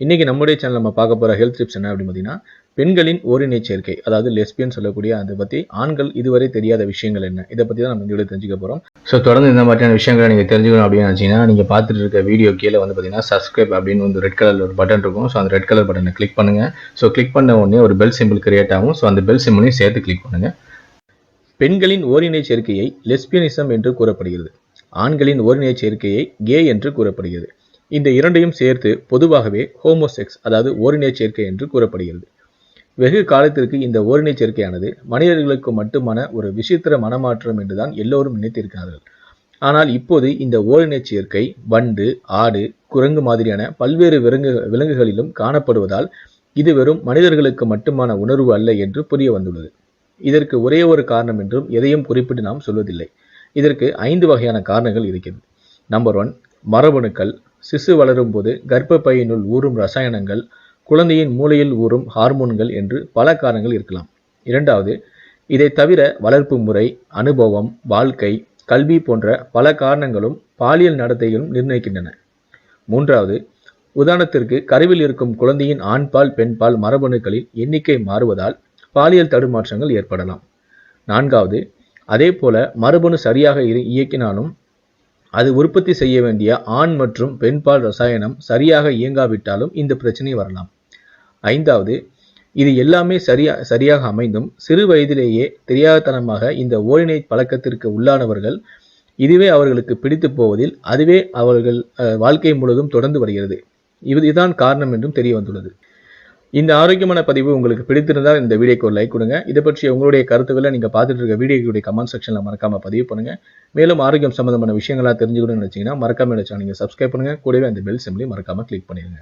இன்றைக்கி நம்முடைய சேனல் நம்ம பார்க்க போகிற ஹெல்த் டிப்ஸ் என்ன அப்படின்னு பார்த்தீங்கன்னா பெண்களின் ஓரினை சேர்க்கை அதாவது லெஸ்பியன் சொல்லக்கூடிய அதை பற்றி ஆண்கள் இதுவரை தெரியாத விஷயங்கள் என்ன? இதை பற்றி தான் நம்ம இந்த தெரிஞ்சுக்க போகிறோம் ஸோ தொடர்ந்து இந்த மாதிரியான விஷயங்களை நீங்கள் தெரிஞ்சுக்கணும் அப்படின்னு நினச்சிங்கன்னா நீங்கள் பார்த்துட்டு இருக்க வீடியோ கீழே வந்து பார்த்தீங்கன்னா சப்ஸ்கிரைப் அப்படின்னு வந்து ரெட் கலர் ஒரு பட்டன் இருக்கும். ஸோ அந்த ரெட் கலர் பட்டனை கிளிக் பண்ணுங்கள் ஸோ கிளிக் பண்ண உடனே ஒரு பெல் சிம்பிள் கிரியேட் ஆகும். ஸோ அந்த பெல் சிம்பிளையும் சேர்த்து கிளிக் பண்ணுங்கள் பெண்களின் ஓரினை சேர்க்கையை லெஸ்பியனிசம் என்று கூறப்படுகிறது. ஆண்களின் ஓரினை சேர்க்கையை கே என்று கூறப்படுகிறது. இந்த இரண்டையும் சேர்த்து பொதுவாகவே ஹோமோசெக்ஸ் அதாவது ஓரினை சேர்க்கை என்று கூறப்படுகிறது. வெகு காலத்திற்கு இந்த ஓரினை சேர்க்கையானது மனிதர்களுக்கு மட்டுமான ஒரு விசித்திர மனமாற்றம் என்றுதான் எல்லோரும் நினைத்திருக்கிறார்கள். ஆனால் இப்போது இந்த ஓரினை சேர்க்கை வண்டு ஆடு குரங்கு மாதிரியான பல்வேறு விலங்கு விலங்குகளிலும் காணப்படுவதால் இது வெறும் மனிதர்களுக்கு மட்டுமான உணர்வு அல்ல என்று புரிய வந்துள்ளது. இதற்கு ஒரே ஒரு காரணம் என்றும் எதையும் குறிப்பிட்டு நாம் சொல்வதில்லை. இதற்கு ஐந்து வகையான காரணங்கள் இருக்கிறது. நம்பர் ஒன் மரபணுக்கள். சிசு வளரும் போது கர்ப்பப்பையினுள் ஊறும் ரசாயனங்கள் குழந்தையின் மூளையில் ஊறும் ஹார்மோன்கள் என்று பல காரணங்கள் இருக்கலாம். இரண்டாவது இதை தவிர வளர்ப்பு முறை அனுபவம் வாழ்க்கை கல்வி போன்ற பல காரணங்களும் பாலியல் நடத்தைகளும் நிர்ணயிக்கின்றன. மூன்றாவது உதாரணத்திற்கு கருவில் இருக்கும் குழந்தையின் ஆண்பால் பெண்பால் மரபணுக்களின் எண்ணிக்கை மாறுவதால் பாலியல் தடுமாற்றங்கள் ஏற்படலாம். நான்காவது அதே போல மரபணு சரியாக இரு- இயக்கினாலும் அது உற்பத்தி செய்ய வேண்டிய ஆண் மற்றும் பெண்பால் ரசாயனம் சரியாக இயங்காவிட்டாலும் இந்த பிரச்சனை வரலாம். ஐந்தாவது இது எல்லாமே சரியா சரியாக அமைந்தும் சிறு வயதிலேயே தெரியாதனமாக இந்த ஓரினை பழக்கத்திற்கு உள்ளானவர்கள் இதுவே அவர்களுக்கு பிடித்து போவதில் அதுவே அவர்கள் வாழ்க்கை முழுவதும் தொடர்ந்து வருகிறது. இது இதுதான் காரணம் என்றும் தெரிய வந்துள்ளது இந்த ஆரோக்கியமான பதிவு உங்களுக்கு பிடித்திருந்தால் இந்த வீடியோக்கு ஒரு லைக் கொடுங்க. இதை பற்றி உங்களுடைய கருத்துக்களை நீங்கள் பார்த்துட்டு இருக்க வீடியோக்குடைய கமெண்ட் செக்ஷனில் மறக்காமல் பதிவு பண்ணுங்க. மேலும் ஆரோக்கியம் சம்பந்தமான விஷயங்களாக தெரிஞ்சுக்கணும்னு நினச்சிங்கன்னா மறக்காம நினச்சா நீங்கள் சப்ஸ்கிரைப் பண்ணுங்கள் கூடவே அந்த பெல் சிம்லையும் மறக்காமல் கிளிக் பண்ணிடுங்க.